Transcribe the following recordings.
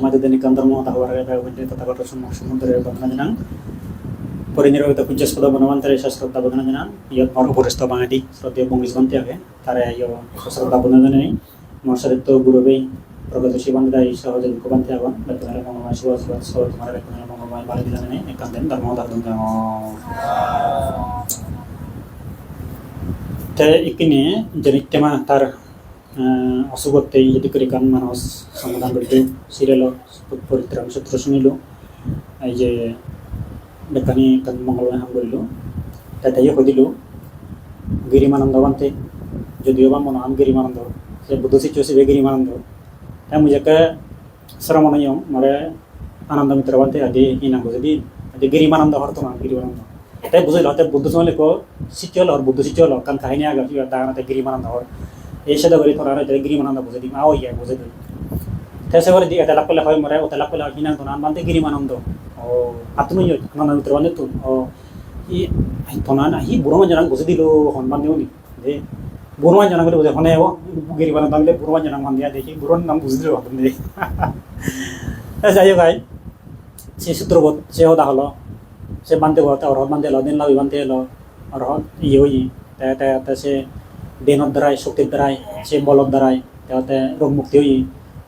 বন্ধে সম্মুখ সমুদ্রের বন্দনা জানাং পরিনির্বাচিত পূজ্যস্পদ বনমন্ত্রে শ্রদ্ধা বন্দনা জানাং ইয়ত মর উপরিস্থ বাঙালি শ্রদ্ধেয় বঙ্গিস বন্তি আগে, তারা ইয় শ্রদ্ধা বন্দনা জানাই মর্ষাদিত্য গুরুবেই প্রগতিশী বন্দিদাই সহজে কুবন্তি আগুন বেতনের মঙ্গলময় শিব শিব সহ তোমার বেতনের মঙ্গলময় বালি জানাই একান্তেন ধর্ম দাদন তে ইকিনে jadi tema গান মানুষ সমাধান করতে সিরিয়াল পরিত্রাণ সূত্র শুনিল এই যে বেকানি কান মঙ্গলময় হাম করিল। তাতে ইয়ে দিল। গিরিমানন্দ বান্তে, যদিও বা মনে আম গিরিমানন্দ, সে বুদ্ধ শিষ্য শিবে গিরিমানন্দ। তাই মুজাকে শ্রমণীয় মরে আনন্দ মিত্র বান্তে আদি ই নাম যদি আদি গিরিমানন্দ হরতো না গিরিমানন্দ। তাই বুঝিল তাই বুদ্ধ সময় কো শিষ্য হল বুদ্ধ শিষ্য হল কান কাহিনী আগে দাঁড়াতে গিরিমানন্দ হর। সাথে বলি তোরা তাই গিরিমানন্দ বুঝে দিম। আও ইয়া বুঝে দিম। তাই সে বলে দি এটা লাখ করলে হয় মরে ওটা লাখ করলে হয় হিনান তো নান বান্তে গিরিমানন্দ ও আত্মই আনন্দ মিত্র বান্ধে তো ও ই তোনান আহি বুড়ো মান জানাক বুঝে দিল হনমান দেও নি। দে বুড়ো মান জানাক বুঝে হনে ও গিরিমানন্দ আমি বুড়ো মান জানাক মান দিয়া দেখি বুড়োর নাম বুঝে দিল হন দে। যাই হোক সে সূত্রবোধ সে হদা হলো, সে বানতে হতে আর বানতে এলো দিন লাভি বানতে এলো আর ইয়ে হই তাতে তাতে সে দেহর দ্বারাই শক্তির দ্বারাই সে বলর দ্বারাই তাতে রোগ মুক্তি হই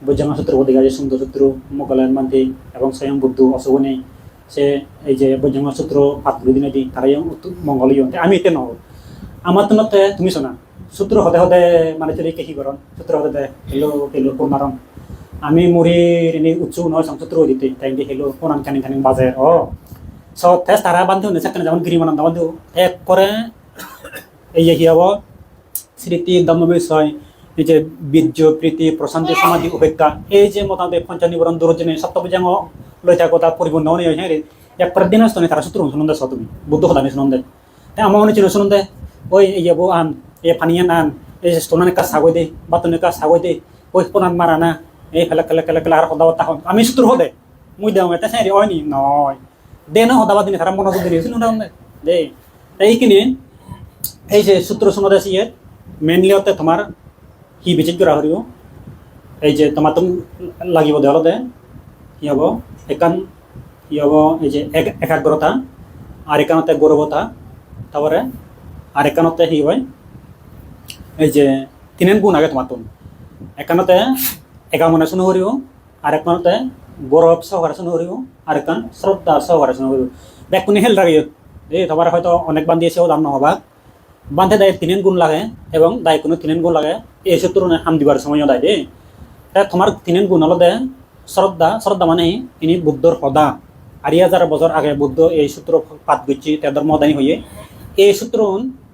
বৈজ্ঞানিক বোধ গেছে সুন্দর সূত্র মোগলায়ন বান্তি এবং স্বয়ং বুদ্ধ, অশুভনে। সে এই যে বৈজ্ঞানিক সূত্র পাতগুলো দিনে দি তারাই মঙ্গলীয় আমি এতে নহব। আমার তো নতে তুমি শোনা সূত্র হতে হতে মানে চলি কে কি করন সূত্র হতে দে হেলো হেলো কোন মারন আমি মুড়ির এনে উৎসুক নয় সংসূত্র দিতে তাই দিয়ে হেলো কোন খানি খানি বাজে ও tes tara bantu nih sekarang zaman kiri mana bantu এক করে এই কি হব স্মৃতি দম্ভ বিষয় এই যে বীর্য, প্রীতি, প্রশান্তি, সমাধি, উপেক্ষা, এই যে মোটামুটি পঞ্চানিবরণ দুরজনে, সপ্তভুজাঙ্গ লৈ থাকো তা পরিপূর্ণ হ্যাঁ রে এক করে দিন আসতো তারা সূত্র শুনুন দে তুমি, বুদ্ধ কথা শুনুন দে তাই আমার মনে ছিল শুনুন দে ওই এই যে বউ আন এই ফানিয়ান আন, এই স্টোনানে কাজ সাগৈ দে, বাতনে কাজ সাগৈ দে, ওই পোনান মারা না, এই ফেলে ফেলে ফেলে ফেলে আর সদা তাহন আমি সূত্র হদে, মুই দেও, এটা হ্যাঁ রে ওই নি নয় দে না হতাবা দিনে তারা মনোযোগ দিয়ে শুনুন দে। এইখিনি, এই যে সূত্র আছে ইয়ে মেইনলি হতে তোমার কি বিচিত্ৰ হৰিব এই যে তোমাৰ তুম লাগিব দেৱালতে কি হ'ব? একান, কি হ'ব? এই যে এক, একাগ্ৰতা। আর একানতে গৌরবতা তারপরে আর একানতে কি হয়? এই যে তিনেন গুণ আগে তোমার তুম। একানতে একা মনে শুনে হরিব আর একানতে গৌরব সহকারে শুনে হরিব আর একান শ্রদ্ধা সহকারে শুনে হরিব দেখ, কোনে হেল লাগে এই তোমার হয়তো অনেক বান্ধি এসেও দাম নহবা। বান্ধে দায় তিনেন গুণ লাগে এবং দায় কোনো তিনেন গুণ লাগে। এই সূত্র হাম দিবার সময়ও দায় দে তা তোমার তিনেন গুণ হলো দে শ্রদ্ধা শ্রদ্ধা মানে ইনি বুদ্ধর সদা। আড়ি হাজার বছর আগে বুদ্ধ এই সূত্র পাত গচ্ছি তে ধর্মদানী হয়ে। এই সূত্র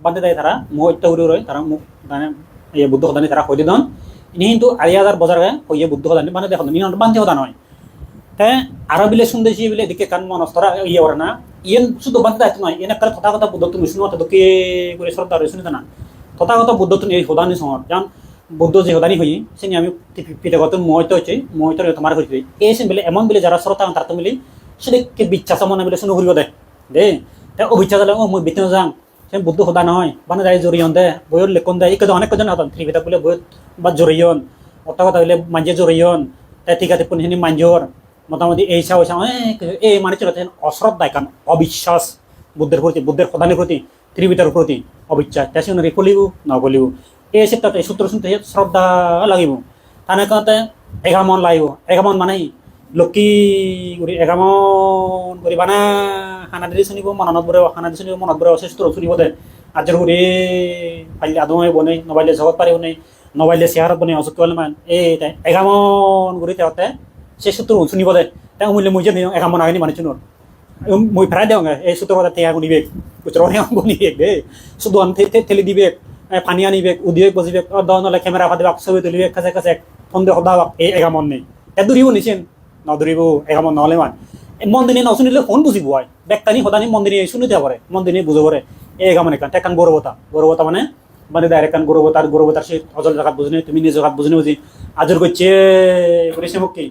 বান্ধে দেয় তারা মুখ অত্যাগুড়ি রয় তারা মুখ মানে এই বুদ্ধ সদানী তারা হয়ে দিদন ইনি কিন্তু আড়ি হাজার বছর আগে হয়ে বুদ্ধ সদানী দেখুন ইনি বান্ধে সদা নয় তে আরও বিলে শুনতেছি বিলে দিকে কান মনস্তরা ইয়ে ওরা না। বান্ধে দায়িত্ব নয়, এনে কালে তথাগত বুদ্ধ তুমি শুনো তোকে করে শ্রদ্ধা রয়ে শুনিতে না তথাগত বুদ্ধ এই সদানি সঙ্গত যেমন বুদ্ধ যে সদানি হই সে আমি পিতাগত মহিত হচ্ছে মহিত তোমার হয়েছে এই সে বলে, এমন বলে যারা শ্রদ্ধা তার তুমি সেদিকে বিশ্বাস মনে বলে শুনে ঘুরিব দে। দে অবিচ্ছা ও মই বিতে যাম সে বুদ্ধ সদা নহয় মানে যাই জরিয়ন দে বইয়ের লেখন দে। এই অনেক কজন হতাম ত্রিবেদা বলে বইত বা জরিয়ন অর্থ কথা বলে মাঞ্জে জরিয়ন তে ঠিক আছে পুনহিনী মাঞ্জর মোটামুটি এই চা ওইসা অনেক এই মানে চলে অশ্রদ্ধায়, কারণ অবিশ্বাস, বুদ্ধের প্রতি, বুদ্ধের প্রধানের প্রতি ত্রিবিতার প্রতি অবিশ্বাস। তাই সে কলিব? নগলিব এই এই সূত্র শুনতে শ্রদ্ধা লাগিব। তানে কতে এগামন লাগিব। এগামন মানে লক্ষী কৰি এগামন কৰি বানা, খানা দি শুনিব মনত বৰে খানা দি শুনিব মনত বৰে, অশেষ শুনিব দে। আজৰ কৰি আদমে বনে নবাইলে জগত পাৰি বনে নবাইলে চেহাৰত বনে মান এই এগামন কৰি তেওঁতে সে সূত্র শুনিব দে তেওঁ মূল্য মই যে এগামন আগে মানে চুনৰ মই ফেৰাই দিওঁ এই সূত্র কথা গুণিবেক উত্তৰৰ টেঙা গুণিবেক দেই সুদন ঠেলি দিবেক পানী আনিবেক উদিবেক বজিবেক দহ নহ'লে কেমেৰা ফাটিবাক ছবি খাজে খাজে ফোন দে সদাবাক এই এগামন নেই এ দৌৰিব নিচিন নদৌৰিব এগামন নহ'লে মান মন্দিনী নশুনিলে ফোন বুজিব হয় বেগটানি সদানি মন্দিনী শুনিতে পারে মন্দিনী বুঝব পারে এই এগামন একান একান গৌরবতা গৌরবতা মানে মানে ডাইরেক্ট কান গৌরবতার গৌরবতার সে অজল জায়গা বুঝনে তুমি নিজ জায়গা বুঝনে বুঝি আজর করছে করেছে মোক কি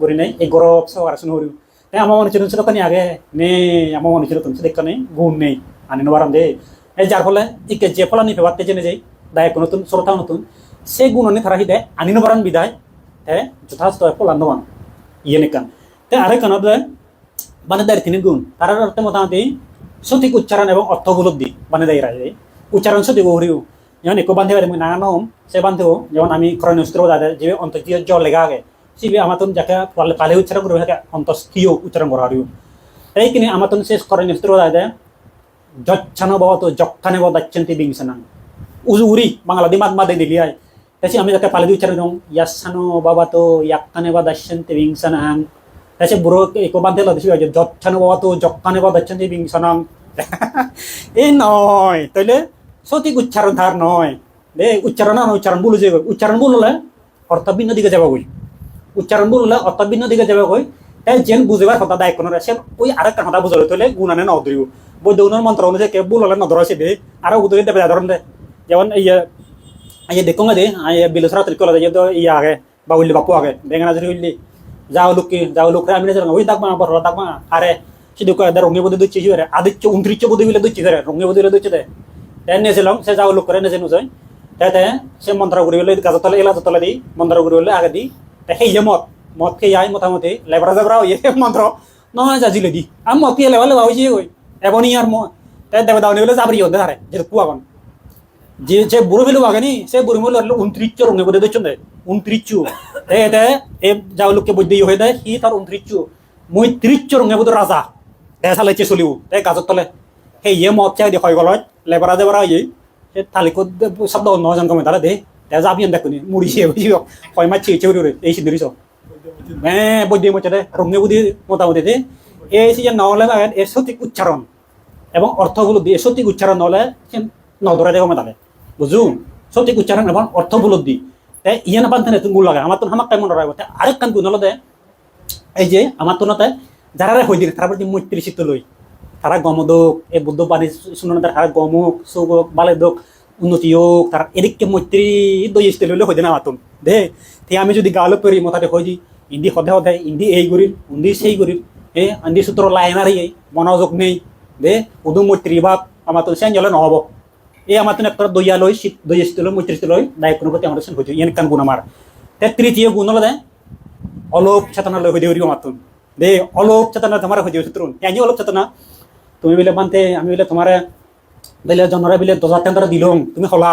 করি নাই, এই গৌরব সব আর শুনে হরিব তাই আমার মনে ছিল কানি আগে নেই আমার মনে ছিল তুমি দেখা গুণ নেই, আনি নবারাম দে যার ফলে ইকে যে ফল আনি ফেবাতে জেনে যাই দায় নতুন শ্রোতা নতুন সে গুণ আনি তারা হিদে আনি নবারান বিদায় হ্যাঁ যথাযথ ফল আন্দোলন ইয়ে নেকান। তে আরেক মানে দাঁড়িয়ে তিনি গুণ তার অর্থে মোটামুটি সঠিক উচ্চারণ এবং অর্থ উপলব্ধি মানে দাঁড়িয়ে রাখে উচ্চারণ সঠিক হরিও যেমন একো বান্ধে পারে নানা নম সে বান্ধেও, যেমন আমি দাদা যে অন্তর্তীয় জ লেখা আগে সিবি আমার তো যাকে পালে পালে উচ্চারণ করবে তাকে অন্তস্থীয় উচ্চারণ করা হারিও এইখিনি আমার তো শেষ করণীয় সূত্র দাদা যচ্ছানো বাবা তো যক্ষানে বাবা দাচ্ছন্তি বিংসানাং উজু উরি বাংলা দিমাগ মাদে দিলিয়ায় তাছি আমি যাকে পালে উচ্চারণ করুন ইয়াসানো বাবা তো ইয়াক্কানে বা দাচ্ছন্তি বিংসানাং তাছে বুড়ো একো বান্ধে লাগে যচ্ছানো বাবা তো যক্ষানে বা দাচ্ছন্তি বিংসানাং এই নয় তাইলে সঠিক উচ্চারণ তার নয় দে উচ্চারণ না উচ্চারণ যে উচ্চারণ ভুল হলে অর্থ ভিন্ন দিকে যাবা গই উচ্চারণ ভুল হলে অর্থ ভিন্ন দিকে যাবা গই তাই যেন বুঝিবার কথা দায় কোনো সে ওই আরেকটা কথা বুঝলে তোলে গুণানে ন ধরিব বৈদ্য উন্নয়ন মন্ত্র অনুযায়ী কে ভুল হলে ন ধরা সে আরও উদয় দেবে ধরন দে। যেমন এই এই দেখো দে বিলসরা তরিকলা দে তো ইয়া আগে বাউলি বাপু আগে, বেঙানা জুড়ি হইলি যাও লোককে যাও লোকরা আমি না ওই দাগমা বড় দাগমা আরে সিধু কয়, দে রঙে বোধে দুচ্ছি হিরে আদিত্য উনত্রিচ্ছ বোধে বিলে দুচ্ছি করে রঙে বোধে দুচ্ছি দে তাই নেছিলাম সে যাও লোক করে নেছে নুজয় তাই সে মন্ত্র করি বলে গাছ তলে এলা তলে দি মন্ত্র করি বলে আগে দি তাই সেই যে মত মত খেয়ে আই মোটামুটি লেবরা জেবরা হইয়ে মন্ত্র নহয় যাজিলে দি আমি মত খেয়ে লেবা লেবা হয়েছে কই এবনি আর মই। তাই দেবে দাওনি বলে যাবরি হতে হারে যেটা কুয়া কন যে যে বুড়ো ফেলু আগেনি সে বুড়ো মিল উনত্রিচ্ছ রঙে বোধে দিচ্ছেন দে উনত্রিচ্ছ এ এতে এ যাও লোককে বৈদ্য হয়ে দেয় সি তার উনত্রিচ্ছ মই ত্রিচ্ছ রঙে বোধ রাজা দে চালাইছে চলিও তাই গাজত তলে। সেই ইয়ে মত চাই দি হয়। গলত লেবরা দেবরা ইয়ে সে তালিকত শব্দ নজন কমে তাহলে দে দে যাবি দেখুনি মুড়িছে বুঝিও হয় মাছি চেউরি এই সিদ্ধরিছ হ্যাঁ বৈদ্য মচ্ছে দে রঙে বুদ্ধি মোটামুটি দে এই যে নহলে এর সঠিক উচ্চারণ এবং অর্থগুলো দিয়ে সঠিক উচ্চারণ নহলে সে নধরে দেখো মেতালে বুঝু সঠিক উচ্চারণ এবং অর্থ বুলদ্দি তাই ইয়ে না তুমি গুণ লাগে আমার তো হামাক টাইম মনে রাখব আরেক কান গুণ হলো দে এই যে আমার তো নতে যারা হয়ে দিলে তারা প্রতি মৈত্রী শীত লই তারা গমদোক এই বুদ্ধ বাণী শুনো তারা গমক সৌবক বালেদক উন্নতি হোক তারা এদিকে মৈত্রী দই ইস্তে লইলে হয়ে না মাতুন দে, তে আমি যদি গালো পেরি মতাতে দি ইন্দি সদে সদে, ইন্দি এই করিল উন্দি সেই করিল এ, আন্দি সূত্র লাইনার এই, মনোযোগ নেই। দে, উদু মৈত্রী ভাব আমার তো সেন জলে নহব। এই আমার তো একটা দইয়া লই শীত দই লই মৈত্রী লই দায়িত্বের প্রতি আমাদের হয়েছে ইয়েন কান গুণ আমার তে, তৃতীয় গুণ হলো অলোপ চেতনা লই হয়ে দিও আমার তো দে, অলোপ চেতনা তোমার দিও সূত্র কেন অলোপ চেতনা। তুমি বলে বানতে, আমি বলে তোমার বলে জনরা বলে হাজার টাকা দিলং তুমি হলা।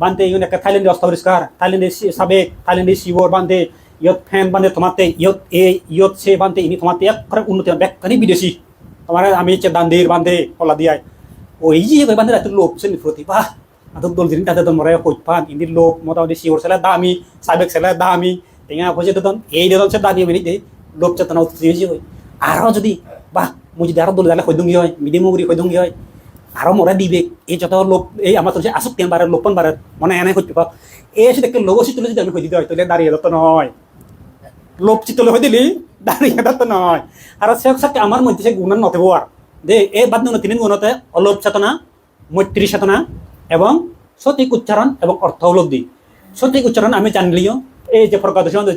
বানতে ইউন একটা থাইল্যান্ডে অস্ত পরিষ্কার থাইল্যান্ডে সাবেক থাইল্যান্ডে শিবর বানতে ইয়ত ফ্যান বানতে তোমাতে। ইয়ত এ ইয়ত সে বানতে ইনি তোমাতে এক করে উন্নতি ব্যাখ্যানি বিদেশি। তোমার আমি হচ্ছে দান্দির বান্ধে হলা দিয়াই। ওই যে বান্ধে রাতের লোক শ্রেণি প্রতি বাহ! আদব দল দিন তাতে তোমরা কই পান ইন্দির লোক মোটামুটি শিবর ছেলে দামি। সাবেক ছেলে দামি। টেঙা পয়সা দিতন এই দিতন সে দাঁড়িয়ে বেরিয়ে লোক চেতনা দিয়েছি কই আরও যদি, বাহ! মই যদি আরও দল যালে সৈদুঙ্গি হয়। মিডিয়াম মুগুরি সৈদুঙ্গি হয়। আরও মরা দিবে। এই যত লোক, এই আমার তো যে আসুক কেন বারে লোপন বারে মনে এনে করতে পাক এই এসে দেখতে লোক চিত্র যদি আমি হয়ে দিতে হয় তাহলে দাঁড়িয়ে দত্ত নয় লোক চিত্র হয়ে দিলি, দাঁড়িয়ে দত্ত নয় আর সে সাথে আমার মধ্যে সে গুণান নথেব আর দে এই বাদ তিন গুণতে অলোপ চেতনা মৈত্রী চেতনা এবং সঠিক উচ্চারণ এবং অর্থ উপলব্ধি সঠিক উচ্চারণ আমি জানলিও এই যে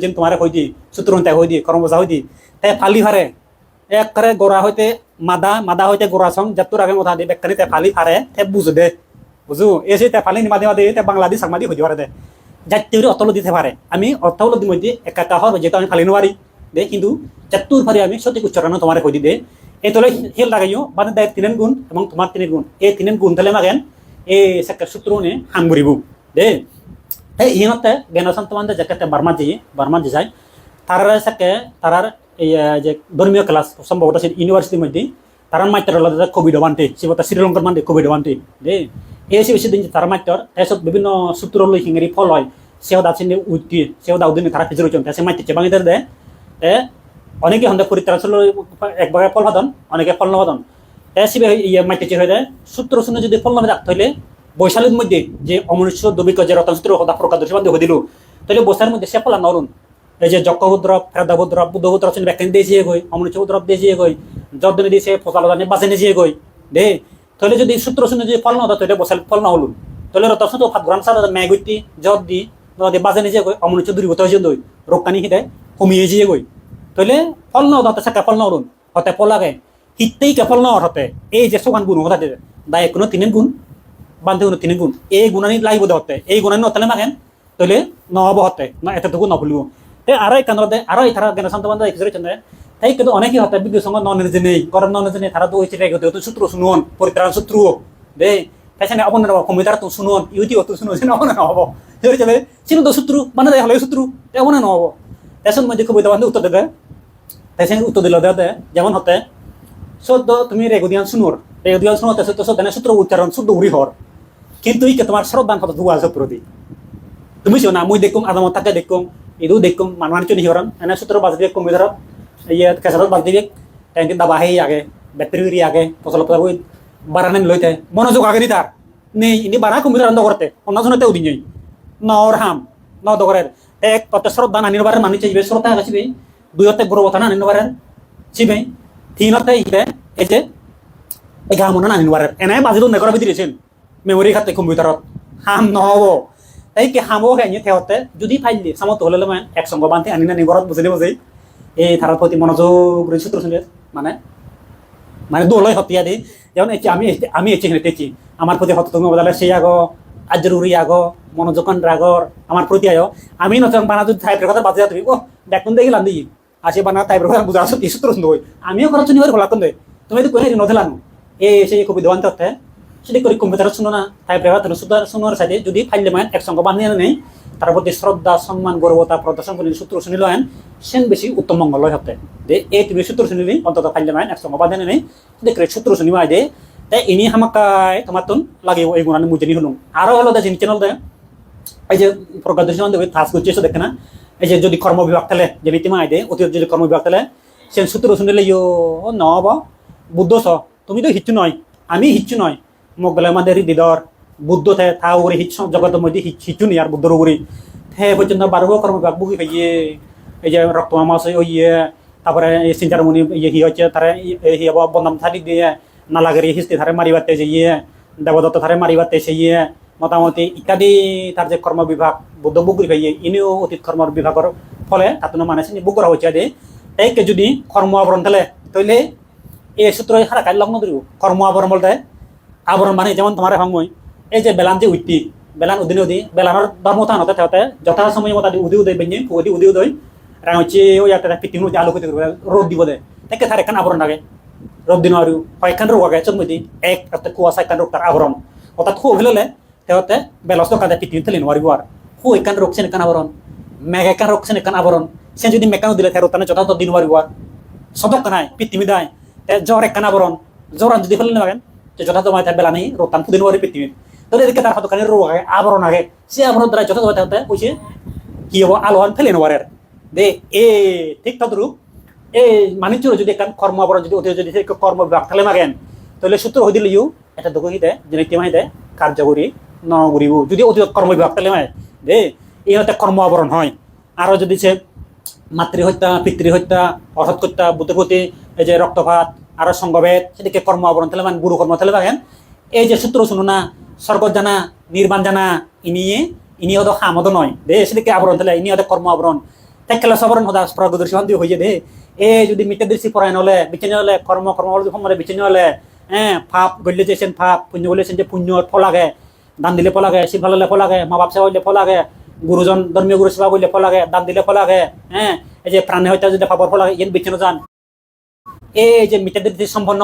যে তোমার হয়ে দি সূত্র তাই হয়ে দি কর্মজা হয়ে দি তাই ফালি হারে একবারে গোড়া হইতে মাদা মাদা হইতে গোড়া সং, যাত্তুর আগে মথা দি বেকানি তে ফালি হারে, তে বুঝ দে। বুঝু? এসে তে ফালি মাদে মাদে, তে বাংলাদেশ সাংবাদিক হইতে পারে দে। জাতীয় অতল দিতে পারে। আমি অর্থ দির মধ্যে একা একা হওয়ার যেহেতু আমি ফালি নোৱাৰি দে, কিন্তু জাতুর ফারি আমি সঠিক উচ্চারণ তোমার কই দি এই তলে হেল লাগাইও মানে দায় তিনেন গুণ এবং তোমার তিনের গুণ। এই তিনেন গুণ তাহলে মাগেন এই সেকার সূত্র নে হাম করিব দে এই ইহতে জ্ঞানসান্ত মানে যাকে বার্মা যে বার্মা যে যায় তারা সাকে, তারার এই যে ধর্মীয় ক্লাস সম্ভবত সে ইউনিভার্সিটির মধ্যে তারা মাইটার হলো কোভিড বানতে সেবতা শ্রীলঙ্কার মানে কোভিড বানতে দে এই এসে বেশি দিন তারা মাইটার এসব বিভিন্ন সূত্র লই হিঙ্গারি ফল হয়। সেও দাচ্ছেন উদ্দি সেও দা দাউদিন তারা ফিজর হচ্ছেন সে মাইতে চেবাঙি দে, এ, অনেকে হন্ডে পরিত্রাণ এক ভাগে ফল হাদন অনেকে ফল নহাদন এ সিবে ইয়ে মাইতে হয়ে যায় সূত্র শুনে যদি ফল নামে রাখতে হইলে বৈশালীর মধ্যে যে অমনুষ্য দবিক যে রতন সূত্র হদা প্রকাশ বান্ধব হয়ে দিল তাহলে বৈশালের মধ্যে সে ফলা নরুন এই যে যক্ষভদ্রব ফেরদাভদ্রব বুদ্ধভদ্রব চিনি ব্যাখ্যান দিয়ে যেয়ে গই অমনুষ্য ভদ্রব দিয়ে যেয়ে গই জর্দনে দিয়েছে ফসাল জানে বাজে নিয়ে যেয়ে গই, দে। তাহলে যদি সূত্র শুনে যদি ফল না হতো তাহলে বৈশাল ফল না হলুন তাহলে রতন সূত্র ফাত গ্রাম সারা ম্যাগ হইতি জব দি নদী বাজে নিয়ে যেয়ে গই অমনুষ্য দূরীভূত হয়েছে দই, রোগকানি হিতে কমিয়ে যেয়ে গই। তাহলে ফল না হতে সাকা ফল না হলুন হতে ফল লাগে হিতেই কে ফল না হতে, এই যে সোগান গুণ হতে দায় কোনো তিনের গুণ, বান্ধে কোনো তিনের গুণ, এই গুণানি লাগিব হতে, এই গুণানি নতলে মাগেন তাহলে নহব হতে, না এতটুকু নভুলিব। তে আরও এক কান্দে আরও এই তারা জ্ঞান শান্ত বান্ধব কিছু চন্দে তাই কিন্তু অনেকেই হতে বিজ্ঞ সঙ্গ নন নেই করম নন নেই তারা তো হইছে রেগে তো সূত্র শুনুন, পরিত্রাণ সূত্র দে তাই সামনে অবন কম্পিউটার তো শুনুন ইউটিউব তো শুনুন সেটা অবন হব ধরে চলে চিনো তো সূত্র মানে দেয় হলে সূত্র এমন নহব এখন মধ্যে কবিতা বান্ধব উত্তর দেবে। তাই সঙ্গে উত্তর দিল দেওয়াতে যেমন হতে, সদ্য তুমি রেগুদিয়ান শুনোর, রেগুদিয়ান শুনোতে সত্য সদ্য সূত্র উচ্চারণ শুদ্ধ উড়ি হর। কিন্তু তোমার শ্রদ্ধান কথা দুয়া প্রতি তুমি শোনা, মুই দেখুম, আদামত তাকে দেখুম হিরন এনে সূত্র বাজ দিয়ে কমি ধরত ইয়ে কেসারত বাজ দিবে ট্যাঙ্কি দাবা হেই আগে ব্যাটারি আগে ফসল পথার ওই বারানে লইতে মনোযোগ আগে তার নেই ইনি বারা কমি ধরন করতে অন্য জনতে উদিন যাই নর হাম ন দগরের এক তত শ্রদ্ধা নানির বারে মানি চাইবে শ্রদ্ধা গাছিবে দুইতে গৌরবতা নানির বারে চিবে তিনতে ইতে এই যে এগা মনে নানির বারে এনে বাজিলো নেগর ভিতরেছেন মেমরি খাতে কম্পিউটারত হাম নহব তাই কি হামো খাইনি থেওতে, যদি ফাইলি সামত হলে মানে একসঙ্গ বান্ধে আনি না নিগরত বুঝলে বুঝে এই তারার প্রতি মনোযোগ করে সূত্র শুনে মানে মানে দোলয় হতিয়া দি। যেমন এই যে আমি আমি এসে হেঁটে তেছি আমার প্রতি হত তুমি বদলে সেই আগ আজের উড়ি আগ মনোযোগান রাগর আমার প্রতি আয়। আমি নতুন বানা যদি টাইপের কথা বাজে তুমি ও দেখুন দেখিলাম দি। আসে বানা টাইপের কথা বুঝা আসো সূত্র শুনতে হই আমিও খরচ নিবার খোলা কোন তুমি তো কোনে নথেলানো এ সেই কবি দেওয়ান তথ্যে সেটি করে কম্পিউটার শুনো না টাইপের কথা সুতরাং শুনোর সাথে যদি ফাইলে মানে একসঙ্গে বানিয়ে নেই তার প্রতি শ্রদ্ধা সম্মান গৌরবতা প্রদর্শন করে সূত্র শুনিল হেন সেন বেশি উত্তম মঙ্গল হতে দে, এই তুমি সূত্র শুনিলি অন্তত ফাইলে মানে একসঙ্গে বানিয়ে নেই দেখলে সূত্র শুনিবা দে, তাই ইনি হামাকায় তোমার তুন লাগিব, এই গুণানি মুজনি হলুম আরও হলো দে জিনিস চ্যানেল দে, এই যে দেবে থাস করছে দেখে না, এই যে যদি কর্ম বিভাগ তাহলে যে নীতিমা আইদে অতীত যদি কর্ম বিভাগ তাহলে সে সূত্র শুনিলে ইয়ো ন বুদ্ধ স তুমি তো হিচ্ছু নয়, আমি হিচ্ছু নয়। আমাদের দিদর বুদ্ধ থে থা উড়ি হিচ্ছ জগতের মধ্যে হিচ্ছু নি আর বুদ্ধর উড়ি হে পর্যন্ত বারো কর্ম বিভাগ বুকি পাইয়ে এই যে রক্ত মাস ওই ইয়ে তারপরে এই চিন্তারমণি ইয়ে হি হচ্ছে তারে হি হব বন্দাম থাকি দিয়ে নালাগারি হিস্তি ধারে মারিবাতে যে ইয়ে দেবদত্ত ধারে মারিবাতে সে ইয়ে মোটামুটি ইত্যাদি তার যে কর্ম বিভাগ বুদ্ধ বুকুরি পাইয়ে ইনিও অতীত কর্ম বিভাগের ফলে তাতো মানে করা হচ্ছে দে এইকে যদি কর্ম আবরণ তাহলে তৈলে এই সূত্র হারা কাল লগ্ন ধরিব কর্ম আবরণ বলতে আবরণ মানে যেমন তোমার সময় এই যে বেলান যে উঠতি বেলান উদিন উদি বেলানোর ধর্মতা নতে থাকতে যথা সময় মতো উদি উদয় বেঞ্জি উদি উদি উদয় রাং হচ্ছে ওই একটা পিটিং আলোকিত করবে রোদ দিব দে তাকে তার এখান আবরণ লাগে রোদ দিন আৰু কয়েকখান ৰোগ আগে চমুদি এক একটা কুয়াশা একখান ৰোগ তাৰ আৱৰণ অৰ্থাৎ সু হলে তেওঁতে বেলস্ত কাজে পিটি থেলি নোৱাৰিব আৰু। সু একখান ৰোগ চেন এখান আৱৰণ মেঘ একখান ৰোগ চেন এখান আৱৰণ চেন যদি মেকানো দিলে তেওঁ তানে যথাযথ দিন নোৱাৰিব আৰু। সদক নাই তে জ্বর একখান আৱৰণ জ্বরান যদি ফেলে নেবেন যে যথাযথ মানে তার বেলা নেই রোগ তান ফুদিন নোৱাৰি পিটিমি তাহলে এদিকে তার হাতখানি রোগ আগে আৱৰণ আগে সে আৱরণ দ্বারা যথাযথ হতে কৈছে, কি হব, আলোহান ফেলে আৰু দে এ ঠিক তদ্রুপ এই মানিজ্য যদি একটা কর্ম আবরণ যদি অতি যদি কর্ম বিভাগ থাকলে মাগেন, তাহলে সূত্র হয়ে দিলেও এটা দোষ হিতে যে নীতিমাহিতে কার্যকরী নগরীব যদি অতি কর্ম বিভাগ থাকলে মায় দে এই হতে কর্ম আবরণ হয়। আরও যদি সে মাতৃ হত্যা পিতৃ হত্যা এই যে রক্তপাত আরও সংগবেদ সেদিকে কর্ম আবরণ থাকলে মানে গুরু কর্ম থাকলে মাগেন এই যে সূত্র শুনো না স্বর্গ জানা, নির্বাণ জানা ইনিয়ে ইনি হতো হামদ নয়। দে, সেদিকে আবরণ তাহলে, ইনি হতে কর্ম আবরণ। তাই খেলা সবরণ হতা প্রগদর্শী হন্দি হয়ে দে। এ যদি মিটে দৃষ্টি পড়ায় নহলে বিচনি হলে, কর্ম কর্ম সময় বিচনি হলে হ্যাঁ ফাপ গল্লে যেছেন ফাপ পুণ্য বলেছেন যে পুণ্য, ফল লাগে দান দিলে ফল লাগে শিব ভালো ফল লাগে মা বাপ সেবা হইলে ফল লাগে গুরুজন, ধর্মীয় গুরু সেবা করলে ফল লাগে দান দিলে ফল লাগে হ্যাঁ এই যে প্রাণে হইতে যদি পাপর ফল লাগে ইয়ে বিচনো যান। এই যে মিটে দৃষ্টি সম্পন্ন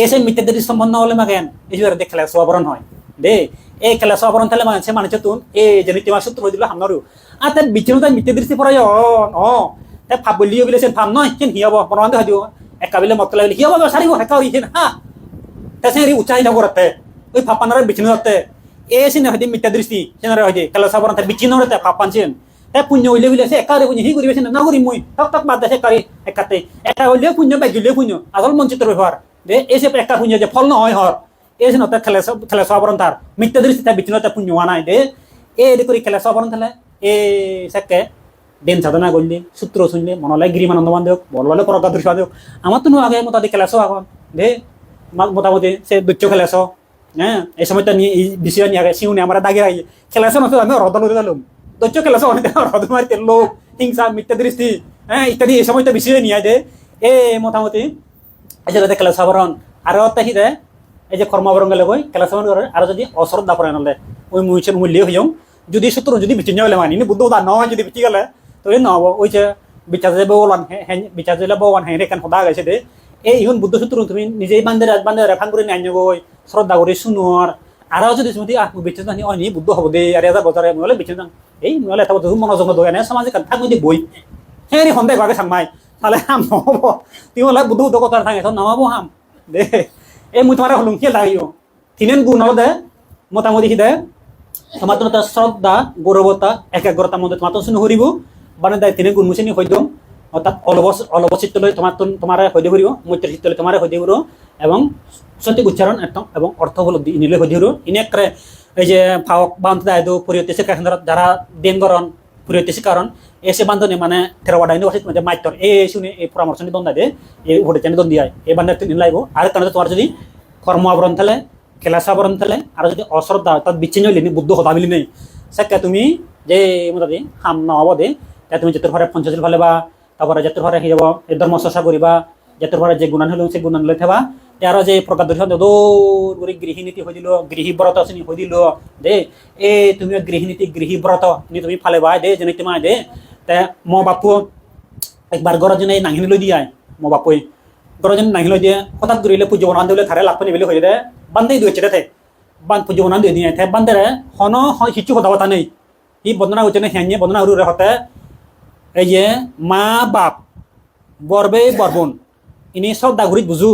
এই সে মিটে দৃষ্টি সম্পন্ন হলে মাগেন এই যে দেখ খেলা সবরণ হয়। দে এই খেলা সবরণ তাহলে মানে সে মানুষ তুন। এই যে নীতিমা সূত্র দিল হামনারু। আর তার বিচনো তার মিটে দৃষ্টি পড়ায় অ তে ভাব বলিও বিলে সেন ভাব নয়, কেন হিয়াব দিও একা বিলে মত লাগিলে হিয়াব সারিব হেকা হইছেন হা? তে সে না করতে। ওই ফাপানার বিচিনো হতে এ সিন হইতে মিথ্যা দৃষ্টি সেনারে হইতে খেলা সাবরণ তে বিচিনো হতে ফাপানছেন তে পুণ্য হইলে সে একারে পুণ্য হি করিবে না? করি মুই। তক তক বাদ দে সে কারি একাতে। একা হইলে পুণ্য বাজিলে পুণ্য। আসল মঞ্চিত ব্যবহার। দে এসে একটা পুণ্য যে ফল নহয় হর। এ সিন হতে খেলা খেলা সাবরণ তার। মিথ্যা দৃষ্টি তে বিচিনো তে পুণ্য হওয়া নাই। দে, এ এদি করে খেলা সাবরণ তাহলে এ সেকে, দেন সাধনা করলে সূত্র শুনলে মনলাই গিরিমানন্দ বান্ধব বলবালে পরকা দৃশ্য বান্ধব আমার তো আগে মোটামুটি খেলাছো এখন দে মোটামুটি সে দুচ্চ খেলাছ হ্যাঁ এই সময়টা নিয়ে এই বিষয় নিয়ে আগে শিউনে আমরা দাগে খেলাছো না আমি রদ লড়ে দিলাম দুচ্চ খেলাছো অনেক রদ মারিতে লোক, হিংসা, মিথ্যা দৃষ্টি হ্যাঁ ইত্যাদি, এই সময়টা বিষয় নিয়ে দে এ, মোটামুটি যে খেলা সাবরণ আরও তাহি দে এই যে কর্মাবরণ গেলে বই, খেলা সাবরণ করে, আর যদি অশ্রদ্ধা পড়ে নলে ওই মুইছেন মূল্য হইও। যদি সূত্র যদি বিচিন্য হলে মানি বুদ্ধ উদাহরণ নয়, যদি বিচি গেলে, তো এই নহব ওই যে বিচার যে বওয়ান হ্যাঁ বিচার যে বওয়ান হ্যাঁ রেখান সদা গেছে দে। এই ইহুন বুদ্ধ সূত্র তুমি নিজেই বান্ধে বান্ধে ফান করে নাই গই শ্রদ্ধা করে শুনোর। আর যদি তুমি আহ বিচার অনি বুদ্ধ হব দে, আর এটা বছরে মলে বিচার এই মলে এটা বছর মনোযোগ দোয়া না সমাজে কান থাকুন বই হ্যাঁ সন্দেহ আগে সাংমাই তাহলে হাম নহব। তুমি হলে বুদ্ধ বুদ্ধ কথা থাকে এখন নামাবো হাম। দে, এই মুই তোমার হলুম কি লাগিও তিনেন গুণ হলো দে, মোটামুটি দে তোমার তো তার শ্রদ্ধা গৌরবতা একাগ্রতার মধ্যে তোমার তো শুনে হরিব মানে দায় তিনি গুণ মুছিনি হইদ অর্থাৎ অলবস অলবচিত্তলৈ তোমার তো তোমার হইদে হরিব মৈত্র চিত্তলৈ তোমার হইদে হরিব এবং সঠিক উচ্চারণ এবং অর্থ উপলব্ধি ইনিলে হরিব ইনেকরে এই যে ফাওক বান্ধ দায় দো পরিয়তে শিক্ষা কেন্দ্র যারা দেনগরণ পরিয়তে শিকারণ এসে বান্ধনে মানে থেরওয়াডা ইউনিভার্সিটি মানে মাইতর এই শুনে এই পরামর্শ নি দন্দা দে এই উপরে চেনে দন্দি আয় এই বান্ধব তিনি লাইব আর কারণে তোমার যদি কর্ম আবরণ থালে খেলাসা আবরণ থালে আর যদি অশ্রদ্ধা তাত বিচ্ছিন্ন হইলি নি, বুদ্ধ হতা মিলি নেই। সেকা তুমি যে মোটামুটি হাম নহব দে, তা তুমি যেতে ঘরে পঞ্চাশিল ফালে বা তারপরে যেতে ঘরে যাব ধর্ম চর্চা করিবা যেতে ঘরে যে গুণান হলেও সেই গুণান লৈ থাবা আর যে প্রকার দর্শন দৌড় করে গৃহিণীতি হয়ে দিল গৃহী ব্রত আছে নি হয়ে দিল দে, এ তুমি গৃহিণীতি গৃহী ব্রত নি তুমি ফালে বা দে, যেনে তোমায় দে, তে ম বাপু একবার গরজনে নাঙিনি লৈ দিয়াই, ম বাপুই গরজন নাঙি লৈ দিয়ে, হঠাৎ গরিলে পুজো বনান দিলে থারে লাভনি বেলে হয়ে দে বান্ধে দুই থে। বান পুজো বনান দিয়ে দিয়ে থে। বান্ধে হন হিচু হতা কথা নেই। ই বন্দনা হচ্ছে না হ্যাঁ বন্দনা হরু হতে, এই যে মা বাপ বরবে বরবন ইনি সব দাগুরিত বুঝু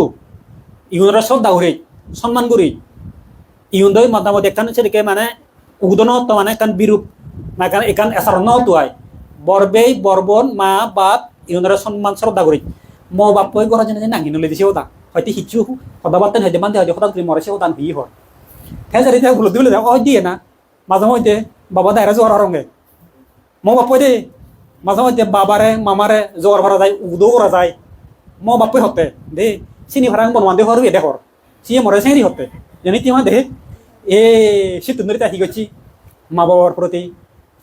ইউনরা সব দাগুরিত সম্মান করি। ইউনদই মোটামুটি একখান সেদিকে মানে উদন তো মানে কান বিরূপ মানে কান এখান এসারণ তুয়াই বরবে বরবন মা, বাপ ইউনরা সম্মান শ্রদ্ধা করি। ম বাপ পই গড়া যেন নাঙি নলে দিছে ওদা হয়তো হিচু সদাবার্তেন হয়তো বান্ধে হয়তো হঠাৎ করে মরেছে ওদান হি হয় হ্যাঁ যারি তাই ভুল দিলে ও দিয়ে না। মাঝে মধ্যে বাবা দায়রা জ্বর রঙে ম বাপ দে মাঝে মধ্যে বাবারে মামারে জ্বর ভরা যায় উদো করা যায়। ম বাপই হতে দে চিনি ভরা বনওয়ান দে হরু এ দেখর সিয়ে মরে সেরি হতে জানি তিমা দে এ সে তুন্দরি তাহি গেছি মা বাবার প্রতি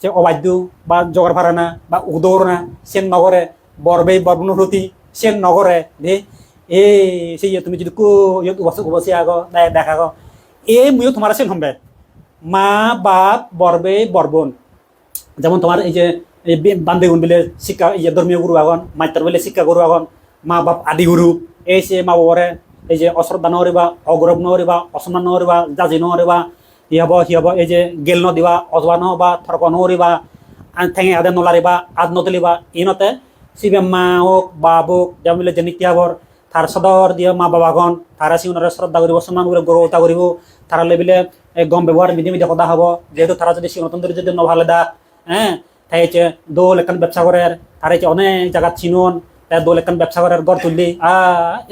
সে অবাধ্য বা জগর ভাড়ানা বা উদৌর না সেন নগরে বরবে বর্বনুভূতি সেন নগরে দে এ সে তুমি যদি কো ইয়ত বসে বসে আগ দেখা গো এ মুইও তোমার সেন হম্বে মা বাপ বরবে বর্বন যেমন তোমার এই যে এই বান্দে গুণ বলে শিক্ষা ইয়ে ধর্মীয় গুরু আগন মাইতার বলে শিক্ষা গুরু আগন মা বাপ আদি গুরু এই সে মা বাবারে এই যে অশ্রদ্ধা নকৰিবা, অগৌৰৱ নকৰিবা, অসন্মান নকৰিবা, জাজি নকৰিবা ই হ'ব সি হ'ব, এই যে গেল নদিবা, অজবা নহবা, থৰক নকৰিবা ঠেঙে আদে নলাৰিবা আদ নতলিবা ইনতে শিবে মা হোক বাপ হোক যেমন যে নিত্যাবৰ তাৰ সদৰ দিয়ে মা বাবাগণ তারা সিউনারে শ্রদ্ধা করিব সম্মান করে গৌরবতা করিব তারা লেবিলে গম ব্যবহার মিদি মিদি কথা হব, যেহেতু তারা যদি সিংহতন্ত্র যদি নভালে দা হ্যাঁ তাই হচ্ছে দোল এখান ব্যবসা করার তারা হচ্ছে অনেক জায়গা চিনুন তাই দোল এখান ব্যবসা করার গড় তুললি। আ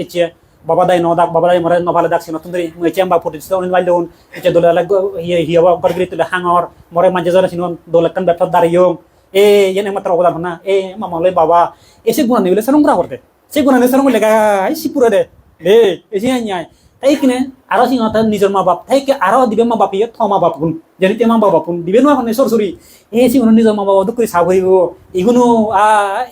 এচ্ছে বাবা দাই নদাক, বাবা দাই মরে নভালে দাক সিংহতন্ত্রী মেচে আম্বা ফুটিছিল অনিল বাইল দেউন এচ্ছে দোলে লাগ হিয়ে হিয়ে গড় গিরি তুলে হাঙর, মরে মাঝে জলে চিনুন দোল এখান ব্যবসা দাঁড়িয়ং এ ইয়ে মাত্র অবদান না এ মামালে বাবা। এসে গুণা নিবলে সেরম করতে। সে গুণা নিয়ে সেরম লেগা সিপুরে দে। দে এসে আই তাই কিনে আরও সিংহ নিজৰ মা বাপ, তাই আরও দিবে মা বাপ ইয়ে থ মা বাপ গুণ যেনিতে মা বাপ গুণ দিবে মানে সরসরি এই সিংহ নিজৰ মা বাবা দুঃখ চাব হইব। ইগুনো আ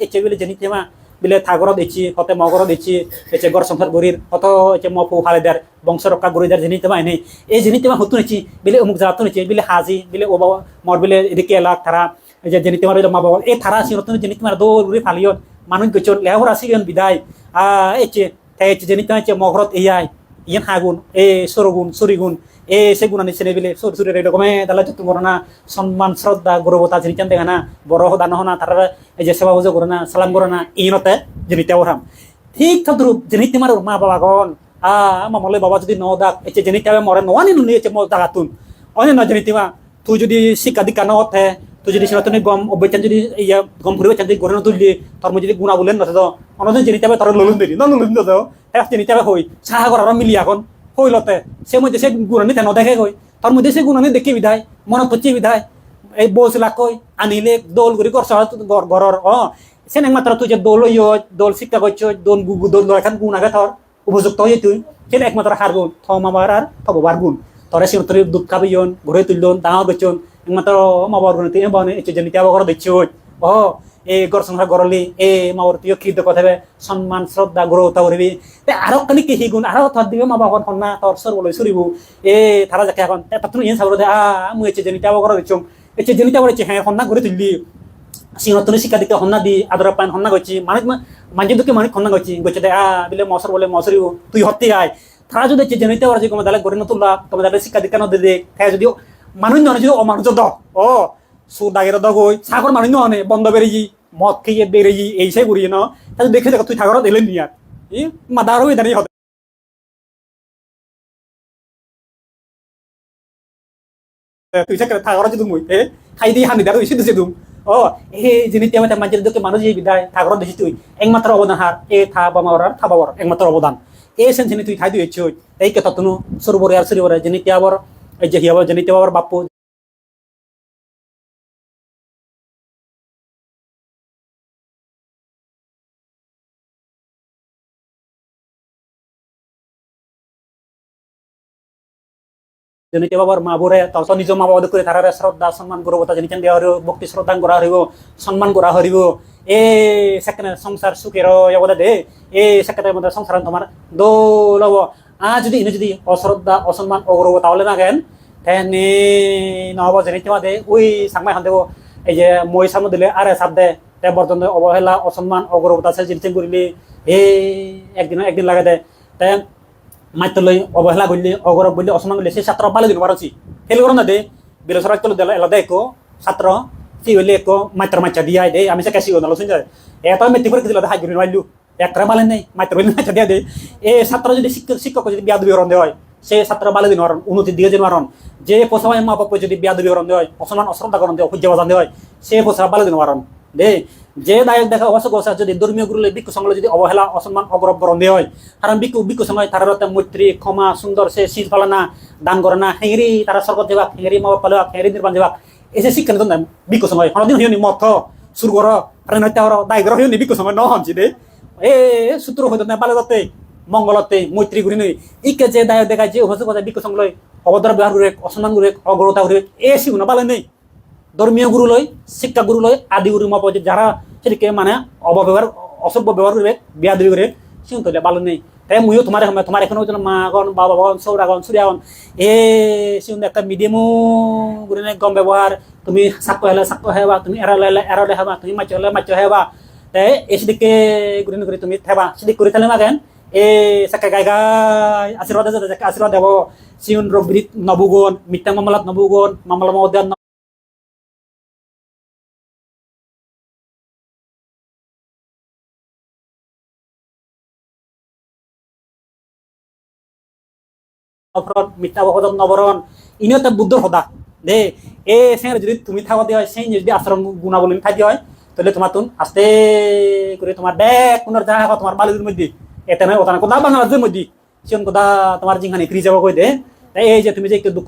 এচে বলে যেনিতে মা বিলে থাগর দিচ্ছি হতে মগর দিচ্ছি এচে গড় সংসার গরির হত এচে ম ফু হালে বংশ রক্ষা গরি দেয়ার যেনিতে মা এনে এই যেনিতে মা হতু নেছি, বিলে অমুক জাত নেছি, বিলে হাজি, বিলে ও বাবা মর বিলে এদিকে এলাক এই যে যেনিতে মার মা বাবা, এই থারা সিংহ যেনিতে মার দৌড় ঘুরি ফালিয়ন মানুষ গচন লেহর আসিগন বিদায়। আ, এচে তাই এচে যেনিতে এচে মগরত ইয়াই ইয়ান হাগুন এ সরগুন সরিগুন এ সেগুন আনি সেনে বিলে। সর সুরে রেডো কমে তাহলে যত বড় না সম্মান শ্রদ্ধা গৌরবতা যিনি চান দেখা না, বড় হদা নহনা তারা এই যে সেবা বুঝে করে না সালাম করে না ইনতে যিনি তেও হাম ঠিক তদ্রুপ যিনি তোমার মা বাবা গন আ মামলে বাবা যদি ন দাক এচে যিনি তেবে মরে নওয়ানি নুনি এচে মো দাগাতুন অনে ন যিনি তিমা তুই যদি শিক্ষা দীক্ষা ন হতে তুই যদি সেটা তুমি গম অব্যচান যদি ইয়া গম ফুরিবে চান যদি গড়ে নতুলি তোর যদি গুণা বলেন নথে অনজন যিনি তেবে তোর ললুন দিলি। ন ললুন হ্যাঁ যিনি তেবে হই সাহা করার মিলি এখন হইলতে সে মধ্যে সে গুণানি তেন দেখে কই তার মধ্যে সে গুণানি দেখি বিধায় মনে পচি বিধায়, এই বসলা কই আনিলে দোল করি করছ ঘরর অ। সে একমাত্র তুই যে দোল দোল শিক্ষা করছ দোল দোল এখন গুণ আগে থর উপযুক্ত হয়ে তুই। সে একমাত্র হার গুণ থ মামার আর থবার গুণ। তরে সে দুধ খাবি ইয়ন ঘুরে তুললন দাঁড়াও বেচন একমাত্র মাবার গুণ তুই বনে এসে জানি ত্যাগ ঘর দেখছি গড়লি, এ মাওর তুই কীর্ত কথা সম্মান শ্রদ্ধা গৌরবতা করবি তে আরও কালি কি গুণ? আরও থর দিবে মা বাবার সন্না তোর সর বলে সরিব এ তারা যাকে এখন তাত তুমি ইয়ে সাবর দে। আ মু এসে জানি ত্যাগ ঘর দেখছম এসে জানি ত্যাগ হ্যাঁ সন্না করে তুললি। সিংহতনি শিক্ষা দিকে হন্না দি আদর পান হন্না গছি মানে মাঝে দুকে মানে হন্না গছি গছে দে, আ, বিলে মসর বলে মসরি তুই হতে আয় তারা যদি জেনিতে ওরা যদি কমে দালে গড়ে নতুলা কমে দালে শিক্ষা দিকে নদে দে। তাই যদি মানুষ যদি অমানুষ দ। ও সুর দাগের দগই। সাগর মানুষ নয় বন্ধ বেরিয়ে মদ খেয়ে বেরিয়ে এই সেই করি ন। তাই দেখে দেখ তুই সাগরত এলেন নিয়া ই মাদারও দাঁড়িয়ে হবে তুই যদি মুই, এ, খাই দিয়ে হানি দাঁড়ো ইসে দিছে তুম। ও হে যিনি তেমন মাঝে দুকে মানুষ এই বিদায় সাগরত দিছি তুই একমাত্র অবদান হার এ, থা বামাওয়ার থা বাবার একমাত্র অবদান এ সেন যিনি তুই খাই দিয়েছ এই কথা তুনু সরবরে আর সরবরে যিনি তিয়াবর এই যে হিয়াবর যিনি তিয়াবর বাপু যেনেকে বাবার মা বোরে তত নিজ মা বাবা করে তারা শ্রদ্ধা সম্মান করব তা যেন দেওয়া হরিব ভক্তি শ্রদ্ধা করা হরিব সম্মান করা হরিব এ সেখানে সংসার সুখের অবদা দে। এ সেখানে মধ্যে সংসার তোমার দোলব আ, যদি ইনি যদি অশ্রদ্ধা অসম্মান অগরব তাহলে না গেন তেনে নহব, যেনে তোমা দে। ওই সাংমাই হান দেব এই যে, মই সামনে দিলে আরে সাপ দে। তে বর্তমান অবহেলা অসম্মান অগরবতা সে জিনিস করিলে এ একদিন একদিন লাগে দে। তে মাত্র লই অবহেলা করলে অগরব বললে অসম্মান করলে সে ছাত্র পালে দিন পারছি ফেল করো না দে বিলসরা চলো দেলা এলা দেখো ছাত্র সি হইলে একো মাত্র মাত্রা দিয়া দে আমি সে কাশি গনালো শুনছে? এত মেট্রিক পরীক্ষা দিল হাই করি মাইলু একটা বালে নেই মাত্র হইলে মাত্রা দিয়া দে এ ছাত্র যদি শিক্ষক শিক্ষক যদি বিয়াদ বিবরণ দেওয়া হয় সে ছাত্র বালে দিন হরণ উন্নতি দিয়ে দিন হরণ যে পোষায় মা বাপ যদি বিয়াদ বিবরণ দেওয়া হয় অসম্মান অশ্রদ্ধা করণ দেওয়া খুঁজে বাজান হয় সে পোষা বালে দিন হরণ দে যে দায়ক দেখা অবশ্য গোসা যদি ধর্মীয় গুরুলে বিক্ষু সঙ্গে যদি অবহেলা অসম্মান অগ্রবরণ দেওয়া হয় কারণ বিক্ষু বিক্ষু সঙ্গে তারা রতে মৈত্রী ক্ষমা সুন্দর সে শীত পালানা, দান করে না হেঁড়ি তারা স্বর্গ দেবা হেঁড়ি মা পালে হেঁড়ি নির্মাণ দেবা এসে শিক্ষা নিত না বিক্ষু সঙ্গে হনদিন হিয়নি মথ সুরগর আর নত্যা হর দায়গ্র হিয়নি বিক্ষু সঙ্গে নহনছি দে এ সূত্র হইতো না পালে যাতে মঙ্গলতে মৈত্রী গুরি নই ইকে যে দায়ক দেখা যে হচ্ছে কথা বিক্ষু সঙ্গে অভদ্র ব্যবহার করে অসম্মান করে অগ্রতা করে এ শিগুনা পালে নেই। ধর্মীয় গুরু লয় শিক্ষা গুরু লয় আদি গুরু মা যে যারা সেদিকে মানে অবব্যবহার, অসভ্য ব্যবহার করবে বিয়া দুই করে সিং তো ভালো নেই। তাই মুইও তোমার সময় তোমার এখন হইতো মা গন বাবা গন সৌরাগন সূর্যাগন এ সিং একটা মিডিয়ামো গুরু গম ব্যবহার তুমি সাক্ষ্য হেলে সাক্ষ্য হেবা, তুমি এরালে হেলে এরালে হেবা, তুমি মাছ হলে মাছ হেবা। তাই এই সেদিকে গুরু করে তুমি থেবা সেদিক করে থালে মাগেন এ সাকা গাই গাই আশীর্বাদ আশীর্বাদ দেব। সিউন রবিত নবুগুণ মিথ্যা মামলাত নবুগুণ মামলা মহোদয় অপরাধ, মিথ্যা অপরাধ নবরণ ইনিও তো বুদ্ধর সদা। দে, এ সেঙ্গে যদি তুমি থাকা দিয়ে হয় সেই যদি আচরণ গুণাবলী থাকি হয়, তাহলে তোমার তুন আস্তে করে তোমার ব্যাগ পুনর হয় তোমার বালির মধ্যে। এতে নয় ওটা কোথা বাংলাদেশের মধ্যে। সেন কোথা তোমার জিখানি ফ্রি যাব কই দে। তাই এই যে তুমি যে একটু দুঃখ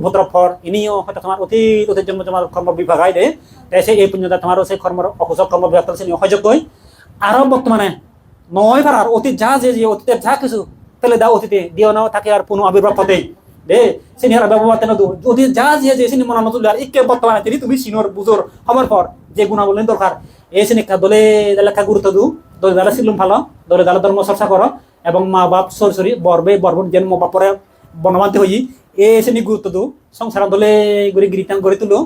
উপদ্রব ফর ইনিও হয়তো তোমার অতীত অতীত জন্ম তোমার কর্ম বিভাগ হয় দে। তাই সেই এই পুণ্যতা তোমারও সেই কর্ম অকুশল কর্ম বিভাগ সে সহযোগ কই আরও বর্তমানে নয় পারার অতীত যে যে অতীতের যা কিছু ফেলে দাও অতীতে, দিও নাও থাকে আর পুনঃ আবির্ভাব পথে দে, সিনি আর ব্যবহার তেন যদি যা যে যে সিনি মনে নতুন আর ইকে বর্তমানে তিনি তুমি সিনোর বুঝোর হবার পর যে গুণা বললেন দরকার। এই সিনি দলে লেখা গুরুত্ব দু দলে দালা সিলুম ভালো, দলে দালা ধর্ম চর্চা করো, এবং মা বাপ সরসরি বরবে বরবন যেন মা বাপরে বনবান্তি হই। এ শ্রেণি গুরুত্ব দু সংসার দলে গড়ি গিরিতান গড়ে তুলো।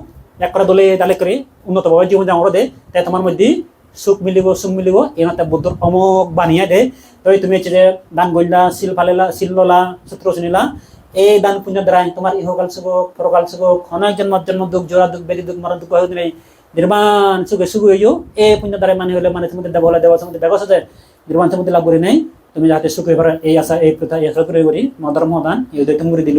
এক করে দলে দালে করে উন্নতভাবে জীবন যাপন দে। তাই তোমার মধ্যে সুখ মিলিব সুখ মিলিব এনাতে বুদ্ধর অমক বানিয়ে দে তই তুমি যে দান গইলা শিল ফালেলা শিল ললা সূত্র শুনিলা এই দান পুণ্য দ্বারাই তোমার ইহকাল সুখ পরকাল সুখ অনেক জন্ম জন্ম, দুঃখ জোড়া দুঃখ বেদি দুঃখ মরণ দুঃখ, হয়ে নেই? নির্মাণ সুখে সুখ হইও এই পুণ্য দ্বারাই মানে হলে মানে তোমাদের দেব হলে দেওয়া তোমাদের ব্যবস্থা আছে। নির্মাণ তোমাদের লাভ করে নেই। তুমি যাতে সুখ হয়ে এই আশা, এই প্রথা এই আশা করে করি মদর মদান এই তুমি করে দিল।